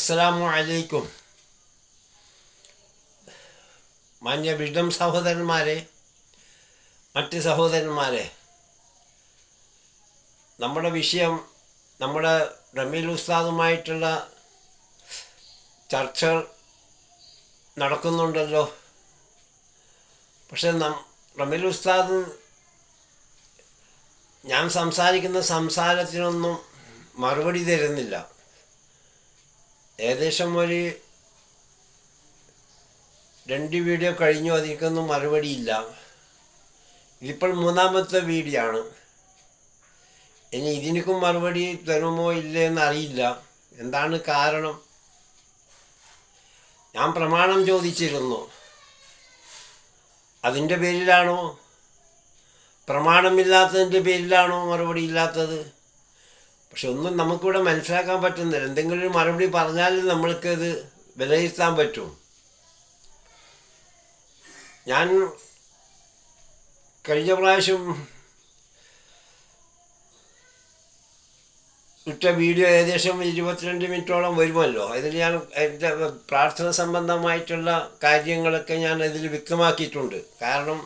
അസ്സലാമു അലൈക്കും. മാന്യ വിഡം സഹോദരന്മാരെ മറ്റ് സഹോദരന്മാരെ നമ്മുടെ വിഷയം നമ്മുടെ റമീൽ ഉസ്താദുമായിട്ടുള്ള ചർച്ചകൾ നടക്കുന്നുണ്ടല്ലോ. പക്ഷെ നം റമീൽ ഉസ്താദ് ഞാൻ സംസാരിക്കുന്ന സംസാരത്തിനൊന്നും മറുപടി തരുന്നില്ല. ഏകദേശം ഒരു രണ്ട് വീഡിയോ കഴിഞ്ഞു അതിനൊന്നും മറുപടിയില്ല. ഇതിപ്പോൾ മൂന്നാമത്തെ വീഡിയോ ആണ്. ഇനി ഇതിനൊക്കെ മറുപടി തരുമോ ഇല്ലേ എന്ന് അറിയില്ല. എന്താണ് കാരണം? ഞാൻ പ്രമാണം ചോദിച്ചിരുന്നു. അതിന്റെ പേരിലാണോ? പ്രമാണമില്ലാത്തതിന്റെ പേരിലാണോ മറുപടി ഇല്ലാത്തത്? പക്ഷെ ഒന്നും നമുക്കിവിടെ മനസ്സിലാക്കാൻ പറ്റുന്നില്ല. എന്തെങ്കിലും ഒരു മറുപടി പറഞ്ഞാൽ നമ്മൾക്കത് വിലയിരുത്താൻ പറ്റും. ഞാൻ കഴിഞ്ഞ പ്രാവശ്യം ഇട്ട വീഡിയോ ഏകദേശം ഇരുപത്തിരണ്ട് മിനിറ്റോളം വരുമല്ലോ. അതിൽ ഞാൻ എന്റെ പ്രാർത്ഥന സംബന്ധമായിട്ടുള്ള കാര്യങ്ങളൊക്കെ ഞാൻ ഇതിൽ വ്യക്തമാക്കിയിട്ടുണ്ട്. കാരണം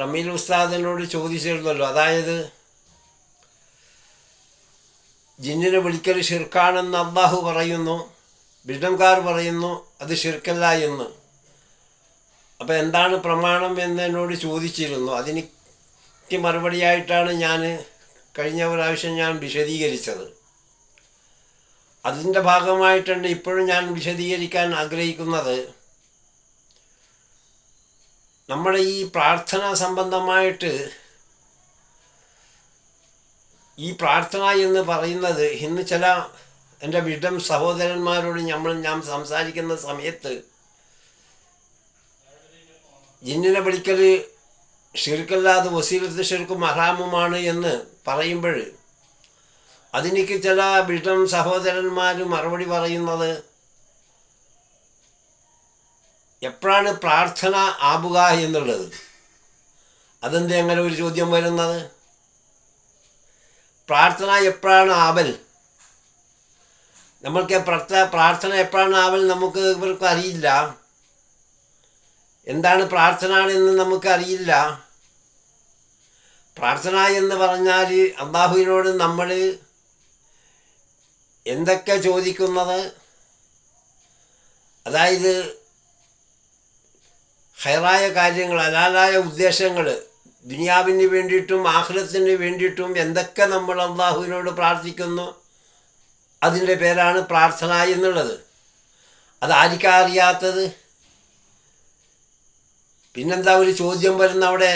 റമീൽ ഉസ്താദിനോട് ചോദിച്ചിരുന്നല്ലോ. അതായത് ജിന്നിനെ വിളിക്കൽ ഷിർക്കാണെന്ന് അള്ളാഹു പറയുന്നു. ബിഡംകാർ പറയുന്നു അത് ഷിർക്കല്ല എന്ന്. അപ്പോൾ എന്താണ് പ്രമാണം എന്ന് എന്നോട് ചോദിച്ചിരുന്നു. അതിനിക്ക് മറുപടിയായിട്ടാണ് ഞാൻ കഴിഞ്ഞ പ്രാവശ്യം ഞാൻ വിശദീകരിച്ചത്. അതിന്റെ ഭാഗമായിട്ടുണ്ട് ഇപ്പോഴും ഞാൻ വിശദീകരിക്കാൻ ആഗ്രഹിക്കുന്നത്. നമ്മുടെ ഈ പ്രാർത്ഥന സംബന്ധമായിട്ട് ഈ പ്രാർത്ഥന എന്ന് പറയുന്നത് ഇന്ന് ചില എന്റെ വിഡം സഹോദരന്മാരോട് നമ്മൾ ഞാൻ സംസാരിക്കുന്ന സമയത്ത് ജിന്നിനെ വിളിക്കൽ ഷിർക്കല്ലാതെ വസീലത്ത് ഷിർക്കും അഹാമുമാണ് എന്ന് പറയുമ്പോൾ അതിനിക്ക് ചില വിഡം സഹോദരന്മാർ മറുപടി പറയുന്നത് എപ്പോഴാണ് പ്രാർത്ഥന ആവുക എന്നുള്ളത്? അതെന്ത് അങ്ങനെ ഒരു ചോദ്യം വരുന്നത്? പ്രാർത്ഥന എപ്പോഴാണ് ആവൽ? നമ്മൾക്ക് പ്രാർത്ഥന എപ്പോഴാണ് ആവൽ നമുക്ക് ഇവർക്ക് അറിയില്ല. എന്താണ് പ്രാർത്ഥന എന്ന് നമുക്ക് അറിയില്ല. പ്രാർത്ഥന എന്ന് പറഞ്ഞാൽ അള്ളാഹുവിനോട് നമ്മൾ എന്തൊക്കെ ചോദിക്കുന്നത്? അതായത് ഹൈറായ കാര്യങ്ങൾ അലാലായ ഉദ്ദേശങ്ങൾ ദുനിയാവിന് വേണ്ടിയിട്ടും ആഹ്ലത്തിന് വേണ്ടിയിട്ടും എന്തൊക്കെ നമ്മൾ അള്ളാഹുവിനോട് പ്രാർത്ഥിക്കുന്നു അതിന്റെ പേരാണ് പ്രാർത്ഥന എന്നുള്ളത്. അതാരിക്കാ അറിയാത്തത്? പിന്നെന്താ ഒരു ചോദ്യം വരുന്ന അവിടെ?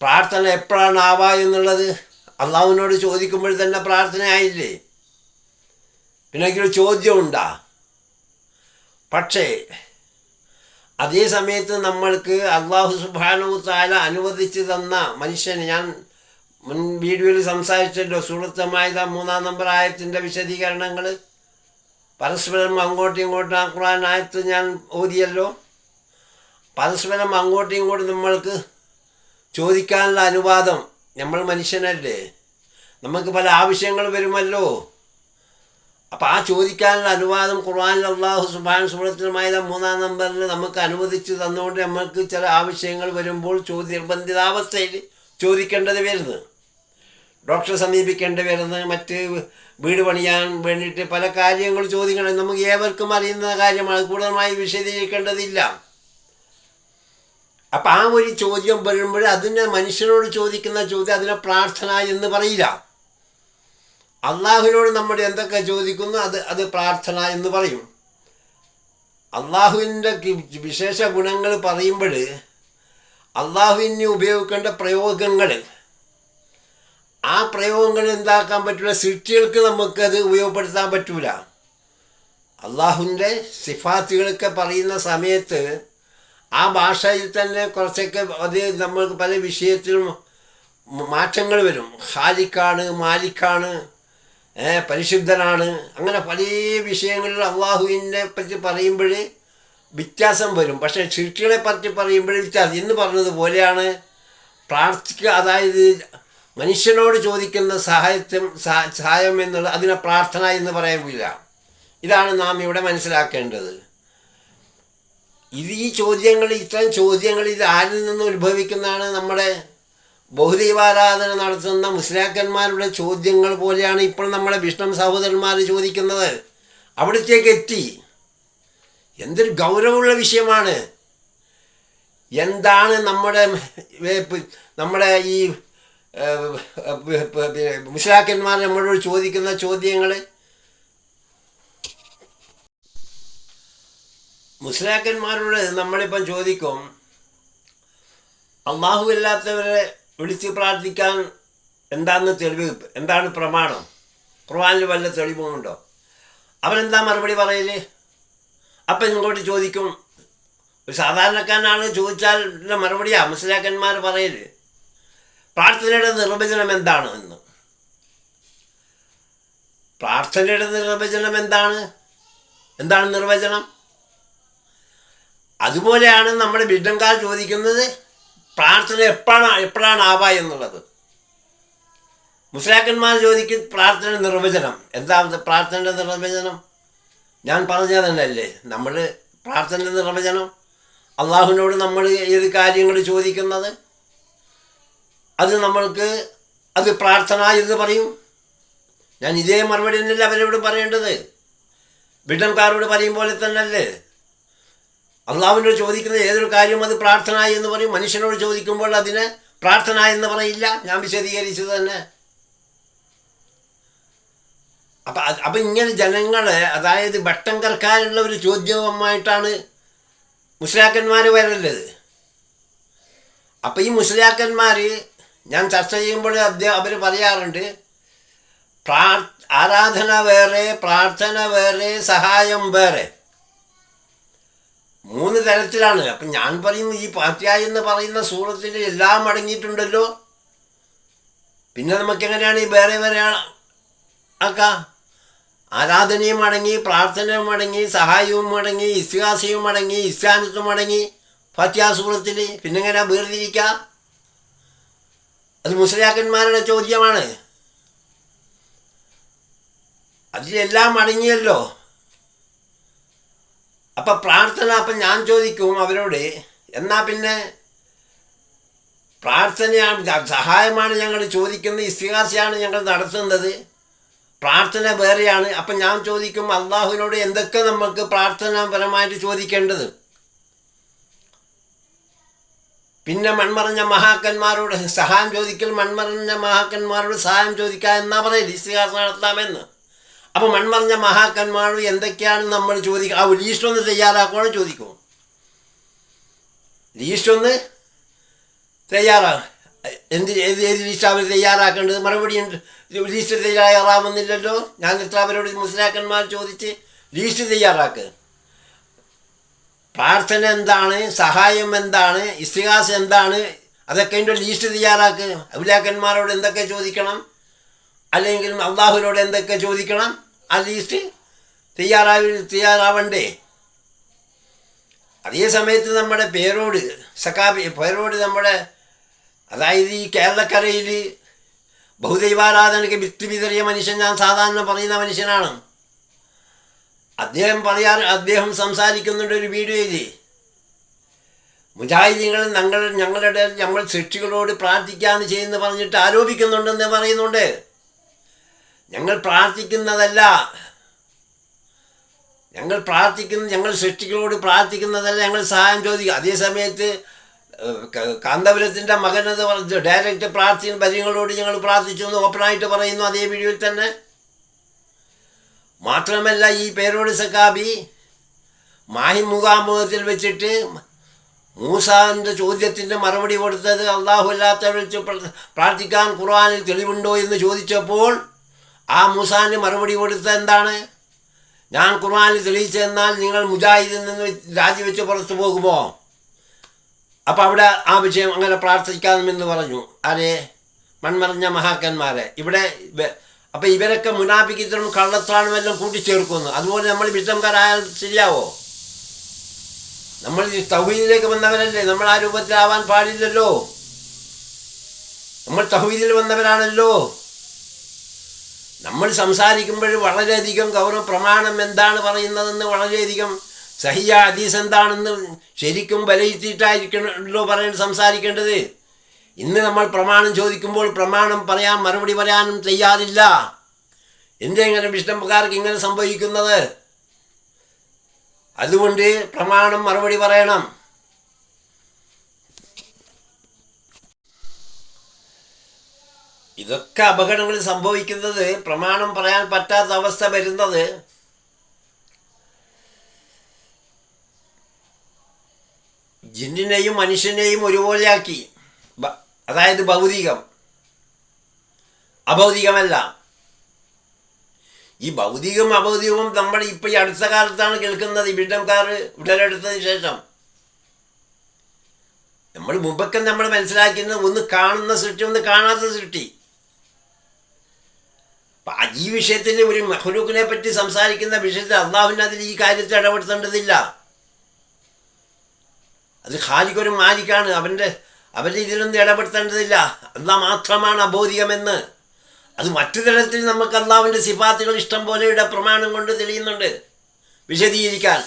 പ്രാർത്ഥന എപ്പോഴാണ് ആവാ എന്നുള്ളത് അള്ളാഹുവിനോട് ചോദിക്കുമ്പോൾ തന്നെ പ്രാർത്ഥനയായില്ലേ? പിന്നെ ഒരു ചോദ്യമുണ്ടാ. പക്ഷേ അതേ സമയത്ത് നമ്മൾക്ക് അള്ളാഹു സുബാനു താല അനുവദിച്ചു തന്ന മനുഷ്യന് ഞാൻ മുൻ വീഡിയോയിൽ സംസാരിച്ചല്ലോ സുഹൃത്തമായത് മൂന്നാം നമ്പർ ആയത്തിന്റെ വിശദീകരണങ്ങൾ പരസ്പരം അങ്ങോട്ടും ഇങ്ങോട്ടും ആ ഖുറാൻ ആയത്ത് ഞാൻ ഓതിയല്ലോ. പരസ്പരം അങ്ങോട്ടും ഇങ്ങോട്ടും നമ്മൾക്ക് ചോദിക്കാനുള്ള അനുവാദം നമ്മൾ മനുഷ്യനല്ലേ? നമുക്ക് പല ആവശ്യങ്ങൾ വരുമല്ലോ. അപ്പോൾ ആ ചോദിക്കാനുള്ള അനുവാദം ഖുർആാനിൽ അള്ളാഹു സുബാൻ സുഹൃത്തിനുമായ മൂന്നാം നമ്പറിൽ നമുക്ക് അനുവദിച്ചു തന്നുകൊണ്ട് നമ്മൾക്ക് ചില ആവശ്യങ്ങൾ വരുമ്പോൾ ചോദ്യ നിർബന്ധിതാവസ്ഥയിൽ ചോദിക്കേണ്ടത് വരുന്നത് ഡോക്ടറെ സമീപിക്കേണ്ടി വരുന്നത് മറ്റ് വീട് പണിയാൻ വേണ്ടിയിട്ട് പല കാര്യങ്ങൾ ചോദിക്കണം. നമുക്ക് ഏവർക്കും അറിയുന്ന കാര്യമാണ്. കൂടുതലായി വിശദീകരിക്കേണ്ടതില്ല. അപ്പം ആ ഒരു ചോദ്യം വരുമ്പോൾ അതിനെ മനുഷ്യനോട് ചോദിക്കുന്ന ചോദ്യം അതിനെ പ്രാർത്ഥന എന്ന് പറയില്ല. അള്ളാഹുവിനോട് നമ്മൾ എന്തൊക്കെ ചോദിക്കുന്നു അത് അത് പ്രാർത്ഥന എന്ന് പറയും. അള്ളാഹുവിന്റെ വിശേഷ ഗുണങ്ങൾ പറയുമ്പോൾ അള്ളാഹുവിന് ഉപയോഗിക്കേണ്ട പ്രയോഗങ്ങൾ. ആ പ്രയോഗങ്ങൾ എന്താക്കാൻ പറ്റില്ല സൃഷ്ടികൾക്ക് നമുക്കത് ഉപയോഗപ്പെടുത്താൻ പറ്റൂല. അള്ളാഹുവിന്റെ സിഫാത്തുകളൊക്കെ പറയുന്ന സമയത്ത് ആ ഭാഷയിൽ തന്നെ കുറച്ചൊക്കെ അത് നമ്മൾക്ക് പല വിഷയത്തിലും മാറ്റങ്ങൾ വരും. ഹാലിക്കാണ് മാലിക്കാണ് പരിശുദ്ധനാണ്. അങ്ങനെ പല വിഷയങ്ങളിൽ അള്ളാഹുവിനെ പറ്റി പറയുമ്പോൾ വ്യത്യാസം വരും. പക്ഷേ ശിഷ്ടികളെ പറ്റി പറയുമ്പോൾ വ്യത്യാസം. എന്ന് പറഞ്ഞതുപോലെയാണ് പ്രാർത്ഥിക്കുക അതായത് മനുഷ്യനോട് ചോദിക്കുന്ന സഹായത്വം സഹായം എന്നുള്ള അതിനെ പ്രാർത്ഥന എന്ന് പറയുന്നില്ല ഇതാണ് നാം ഇവിടെ മനസ്സിലാക്കേണ്ടത്. ഇത് ഈ ചോദ്യങ്ങൾ ഇത്തരം ചോദ്യങ്ങൾ ഇത് ആരിൽ നിന്ന് ഉത്ഭവിക്കുന്നതാണ് നമ്മുടെ ബഹുദൈവാരാധന നടത്തുന്ന മുസ്ലാക്കന്മാരുടെ ചോദ്യങ്ങൾ പോലെയാണ് ഇപ്പോൾ നമ്മളെ വിഷ്ണു സഹോദരന്മാർ ചോദിക്കുന്നത്. അവിടത്തേക്ക് എത്തി. എന്തൊരു ഗൗരവമുള്ള വിഷയമാണ്. എന്താണ് നമ്മുടെ നമ്മുടെ ഈ മുസ്ലാക്കന്മാർ നമ്മളോട് ചോദിക്കുന്ന ചോദ്യങ്ങൾ? മുസ്ലാക്കന്മാരോട് നമ്മളിപ്പം ചോദിക്കും അള്ളാഹു അല്ലാത്തവരെ വിളിച്ച് പ്രാർത്ഥിക്കാൻ എന്താണ് തെളിവ് എന്താണ് പ്രമാണം? ഖുർആനിൽ വല്ല തെളിവുമുണ്ടോ? അവരെന്താ മറുപടി പറയൽ? അപ്പം ഇങ്ങോട്ട് ചോദിക്കും. ഒരു സാധാരണക്കാരനാണ് ചോദിച്ചാൽ മറുപടിയാ മുസ്ലിയാക്കന്മാർ പറയൽ. പ്രാർത്ഥനയുടെ നിർവചനം എന്താണ് എന്ന്. പ്രാർത്ഥനയുടെ നിർവചനം എന്താണ്? എന്താണ് നിർവചനം? അതുപോലെയാണ് നമ്മുടെ ബിഡംകാർ ചോദിക്കുന്നത് പ്രാർത്ഥന എപ്പോഴാണ് എപ്പോഴാണ് ആവ എന്നുള്ളത്. മുസ്ലാക്കന്മാർ ചോദിക്കും പ്രാർത്ഥന നിർവചനം. എന്താണ് പ്രാർത്ഥനയുടെ നിർവചനം? ഞാൻ പറഞ്ഞത് തന്നെയല്ലേ. നമ്മൾ പ്രാർത്ഥന നിർവചനം അള്ളാഹുവിനോട് നമ്മൾ ഏത് കാര്യങ്ങൾ ചോദിക്കുന്നത്? അത് നമ്മൾക്ക് അത് പ്രാർത്ഥന എന്ന് പറയും. ഞാൻ ഇതേ മറുപടി തന്നെയല്ലേ അവരോട് പറയേണ്ടത്. ബിഡംകാരോട് പറയും പോലെ തന്നെയല്ലേ. അള്ളാഹുവിനോട് ചോദിക്കുന്ന ഏതൊരു കാര്യം അത് പ്രാർത്ഥന എന്ന് പറയും. മനുഷ്യനോട് ചോദിക്കുമ്പോൾ അതിന് പ്രാർത്ഥന എന്ന് പറയില്ല. ഞാൻ വിശദീകരിച്ചത് തന്നെ. അപ്പം അപ്പം ഇങ്ങനെ ജനങ്ങളെ അതായത് ഭട്ടങ്കർക്കാരുള്ള ഒരു ചോദ്യവുമായിട്ടാണ് മുസ്ലിയാക്കന്മാർ വരേണ്ടത്. അപ്പം ഈ മുസ്ലിയാക്കന്മാർ ഞാൻ ചർച്ച ചെയ്യുമ്പോൾ അദ്ദേഹം അവർ പറയാറുണ്ട് പ്രാർ ആരാധന വേറെ പ്രാർത്ഥന വേറെ സഹായം വേറെ. മൂന്ന് തരത്തിലാണ്. അപ്പം ഞാൻ പറയുന്നു ഈ പാത്യായ എന്ന് പറയുന്ന സൂറത്തിൽ എല്ലാം അടങ്ങിയിട്ടുണ്ടല്ലോ. പിന്നെ നമുക്ക് എങ്ങനെയാണ് ഈ വേറെ വേറെ ആക്ക? ആരാധനയും അടങ്ങി പ്രാർത്ഥനയും അടങ്ങി സഹായവും അടങ്ങി ഇസ്ഹാസയും അടങ്ങി ഇസ്ലാമിത്വം അടങ്ങി ഫാത്യാ സൂറത്തിൽ പിന്നെ എങ്ങനെ വേർതിരിക്ക? അത് മുസ്ലിയാക്കന്മാരുടെ ചോദ്യമാണ്. അതിലെല്ലാം അടങ്ങിയല്ലോ. അപ്പൊ പ്രാർത്ഥന അപ്പം ഞാൻ ചോദിക്കും അവരോട് എന്നാൽ പിന്നെ? പ്രാർത്ഥനയാണ് സഹായമാണ് ഞങ്ങൾ ചോദിക്കുന്നത് ഇസ്തിഹാസയാണ് ഞങ്ങൾ നടത്തുന്നത്. പ്രാർത്ഥന വേറെയാണ്. അപ്പം ഞാൻ ചോദിക്കും അള്ളാഹുവിനോട് എന്തൊക്കെ നമുക്ക് പ്രാർത്ഥനാപരമായിട്ട് ചോദിക്കേണ്ടത്? പിന്നെ മൺമറഞ്ഞ മഹാക്കന്മാരോട് സഹായം ചോദിക്കൽ മൺമറഞ്ഞ മഹാക്കന്മാരോട് സഹായം ചോദിക്കുക എന്നാ പറയില്ല ഇസ്തിഹാസം നടത്താമെന്ന്. അപ്പോൾ മൺമറഞ്ഞ മഹാക്കന്മാർ എന്തൊക്കെയാണ് നമ്മൾ ചോദിക്കുക ആ ലീസ്റ്റ് ഒന്ന് തയ്യാറാക്കുവാണ് ചോദിക്കും. ലീസ്റ്റ് ഒന്ന് തയ്യാറാ എന്ത് ഏത് ഏത് ലീസ്റ്റ് അവർ തയ്യാറാക്കേണ്ടത്? മറുപടി ഉണ്ട് ലീസ്റ്റ് തയ്യാറാവുന്നില്ലല്ലോ? ഞാൻ എത്ര അവരോട് മുസ്ലാക്കന്മാർ ചോദിച്ച് ലീസ്റ്റ് തയ്യാറാക്കുക പ്രാർത്ഥന എന്താണ്? സഹായം എന്താണ്? ഇസ്തിഹാസ് എന്താണ്? അതൊക്കെ അതിന്റെ ലീസ്റ്റ് തയ്യാറാക്കുക അബുലാക്കന്മാരോട് എന്തൊക്കെ ചോദിക്കണം? അല്ലെങ്കിൽ അള്ളാഹുവിനോട് എന്തൊക്കെ ചോദിക്കണം? ആ ലീസ്റ്റ് തയ്യാറാവി തയ്യാറാവണ്ടേ? അതേ സമയത്ത് നമ്മുടെ പേരോട് സക്കാബി പേരോട് നമ്മുടെ അതായത് ഈ കേരളക്കരയിൽ ബഹുദൈവാരാധനയ്ക്ക് വിത്ത് വിതറിയ മനുഷ്യൻ ഞാൻ സാധാരണ പറയുന്ന മനുഷ്യനാണ്. അദ്ദേഹം പറയാൻ അദ്ദേഹം സംസാരിക്കുന്നുണ്ട് ഒരു വീഡിയോയിൽ മുജാഹിദീങ്ങൾ ഞങ്ങൾ ഞങ്ങളുടെ ഞങ്ങൾ സൃഷ്ടികളോട് പ്രാർത്ഥിക്കാന്ന് ചെയ്യുന്നു പറഞ്ഞിട്ട് ആരോപിക്കുന്നുണ്ടെന്ന് പറയുന്നുണ്ട്. ഞങ്ങൾ പ്രാർത്ഥിക്കുന്നതല്ല. ഞങ്ങൾ പ്രാർത്ഥിക്കുന്ന ഞങ്ങൾ സൃഷ്ടികളോട് പ്രാർത്ഥിക്കുന്നതല്ല ഞങ്ങൾ സഹായം ചോദിക്കും. അതേ സമയത്ത് കാന്തപുരത്തിന്റെ മകനത് ഡയറക്റ്റ് പ്രാർത്ഥിക്കുന്ന പരിങ്ങളോട് ഞങ്ങൾ പ്രാർത്ഥിച്ചു എന്ന് ഓപ്പണായിട്ട് പറയുന്നു അതേ വീഡിയോയിൽ തന്നെ. മാത്രമല്ല ഈ പേരോട് സക്കാബി മാഹി മുഖാമുഖത്തിൽ വെച്ചിട്ട് മൂസാന്റെ ചോദ്യത്തിന്റെ മറുപടി കൊടുത്തത് അള്ളാഹു അല്ലാത്ത വിളിച്ച് പ്രാർത്ഥിക്കാൻ ഖുർആാനിൽ തെളിവുണ്ടോ എന്ന് ചോദിച്ചപ്പോൾ ആ മൂസാന് മറുപടി കൊടുത്തത് എന്താണ്? ഞാൻ ഖുർആനിൽ തെളിയിച്ചെന്നാൽ നിങ്ങൾ മുജാഹിദിൽ നിന്ന് രാജിവെച്ച് പുറത്തു പോകുമോ? അപ്പം അവിടെ ആ വിഷയം അങ്ങനെ പ്രാർത്ഥിക്കാമെന്ന് പറഞ്ഞു. ആരെ? മൺമറിഞ്ഞ മഹാക്കന്മാരെ. ഇവിടെ ഇവ- അപ്പം ഇവരൊക്കെ മുനാഫിക്കത്തിനും കള്ളത്താണും എല്ലാം കൂട്ടിച്ചേർക്കുന്നു. അതുപോലെ നമ്മൾ വിഷമക്കാരായാൽ ശരിയാവോ? നമ്മൾ തൗഹീദിലേക്ക് വന്നവരല്ലേ? നമ്മൾ ആ രൂപത്തിലാവാൻ പാടില്ലല്ലോ. നമ്മൾ തൗഹീദിൽ വന്നവരാണല്ലോ. നമ്മൾ സംസാരിക്കുമ്പോൾ വളരെയധികം ഗൗരവ പ്രമാണം എന്താണ് പറയുന്നതെന്ന് വളരെയധികം സഹിയ ഹദീസ് എന്താണെന്ന് ശരിക്കും വിലയിരുത്തിയിട്ടായിരിക്കണമല്ലോ പറയുന്നത് സംസാരിക്കേണ്ടത്. ഇന്ന് നമ്മൾ പ്രമാണം ചോദിക്കുമ്പോൾ പ്രമാണം പറയാൻ മറുപടി പറയാനും തയ്യാറില്ല. എന്തെങ്കിലും വിഷ്ണുക്കാർക്ക് ഇങ്ങനെ സംഭവിക്കുന്നത്? അതുകൊണ്ട് പ്രമാണം മറുപടി പറയണം. ഇതൊക്കെ അപകടങ്ങൾ സംഭവിക്കുന്നത് പ്രമാണം പറയാൻ പറ്റാത്ത അവസ്ഥ വരുന്നത്. ജിന്നിനെയും മനുഷ്യനെയും ഒരുപോലെയാക്കി. അതായത് ഭൗതികം. അഭൗതികമല്ല. ഈ ഭൗതികവും അഭൗതികവും നമ്മൾ ഇപ്പം ഈ അടുത്ത കാലത്താണ് കേൾക്കുന്നത്. ഇവിടംകാർ ഉടലെടുത്തതിന് ശേഷം. നമ്മൾ മുമ്പൊക്കെ നമ്മൾ മനസ്സിലാക്കുന്നത് ഒന്ന് കാണുന്ന സൃഷ്ടി ഒന്ന് കാണാത്ത സൃഷ്ടി. അപ്പൊ ഈ വിഷയത്തിൽ ഒരു മഹ്ലൂക്കിനെ പറ്റി സംസാരിക്കുന്ന വിഷയത്തിൽ അള്ളാഹുവിന് അതിൽ ഈ കാര്യത്തിൽ ഇടപെടുത്തേണ്ടതില്ല. അത് ഖാലിക്കൊരു മാലിക്കാണ്. അവന്റെ അവന്റെ ഇതിലൊന്നും ഇടപെടുത്തേണ്ടതില്ല. അള്ളാഹ് മാത്രമാണ് അബോധികമെന്ന്. അത് മറ്റു തരത്തിൽ നമുക്ക് അള്ളാഹുവിന്റെ സിഫാത്തുകൾ ഇഷ്ടം പോലെയുടെ പ്രമാണം കൊണ്ട് തെളിയുന്നുണ്ട്. വിശദീകരിക്കാൻ.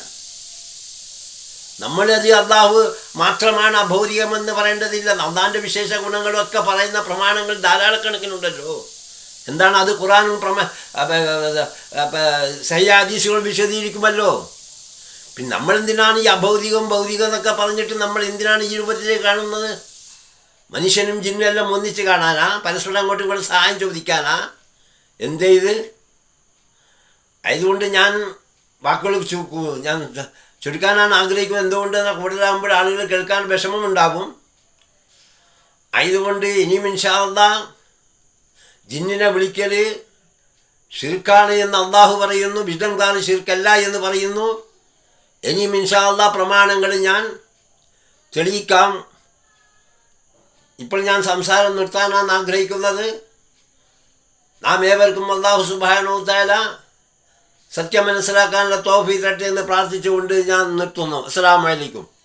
നമ്മളത് അള്ളാഹു മാത്രമാണ് അഭൗതികമെന്ന് പറയേണ്ടതില്ല. അള്ളാഹിന്റെ വിശേഷ ഗുണങ്ങളൊക്കെ പറയുന്ന പ്രമാണങ്ങൾ ധാരാളക്കണക്കിനുണ്ടല്ലോ. എന്താണ് അത് ഖുറാനും പ്രമ സയ്യാദീസുകൾ വിശദീകരിക്കുമല്ലോ? പിന്നെ നമ്മൾ എന്തിനാണ് ഈ അഭൗതികം ഭൗതികം എന്നൊക്കെ പറഞ്ഞിട്ട് നമ്മൾ എന്തിനാണ് ഈ രൂപത്തിലേക്ക് കാണുന്നത്? മനുഷ്യനും ജിന്നും എല്ലാം ഒന്നിച്ച് കാണാനാ? പരസ്പരം അങ്ങോട്ടും ഇങ്ങോട്ടും സഹായം ചോദിക്കാനാ? എന്തേ ഇത്? അതുകൊണ്ട് ഞാൻ വാക്കുകൾ ചുക്കു ഞാൻ ചുരുക്കാനാണ് ആഗ്രഹിക്കുന്നത്. എന്തുകൊണ്ട് കൂടുതലാകുമ്പോൾ ആളുകൾ കേൾക്കാൻ വിഷമമുണ്ടാകും. ആയതുകൊണ്ട് ഇനിയും ഇൻഷാല്ല ജിന്നിനെ വിളിക്കൽ ഷിർക്കാണ് എന്ന് അള്ളാഹു പറയുന്നു വിഷ്ണംകാർ ഷിർക്കല്ല എന്ന് പറയുന്നു. ഇനിയും ഇൻഷാല്ല പ്രമാണങ്ങൾ ഞാൻ തെളിയിക്കാം. ഇപ്പോൾ ഞാൻ സംസാരം നിർത്താനാണ് ആഗ്രഹിക്കുന്നത്. നാം ഏവർക്കും അള്ളാഹു സുബാനോത്തായ സത്യം മനസ്സിലാക്കാനുള്ള തോഫി തട്ടെ എന്ന് പ്രാർത്ഥിച്ചുകൊണ്ട് ഞാൻ നിർത്തുന്നു. അസ്സാം വലൈക്കും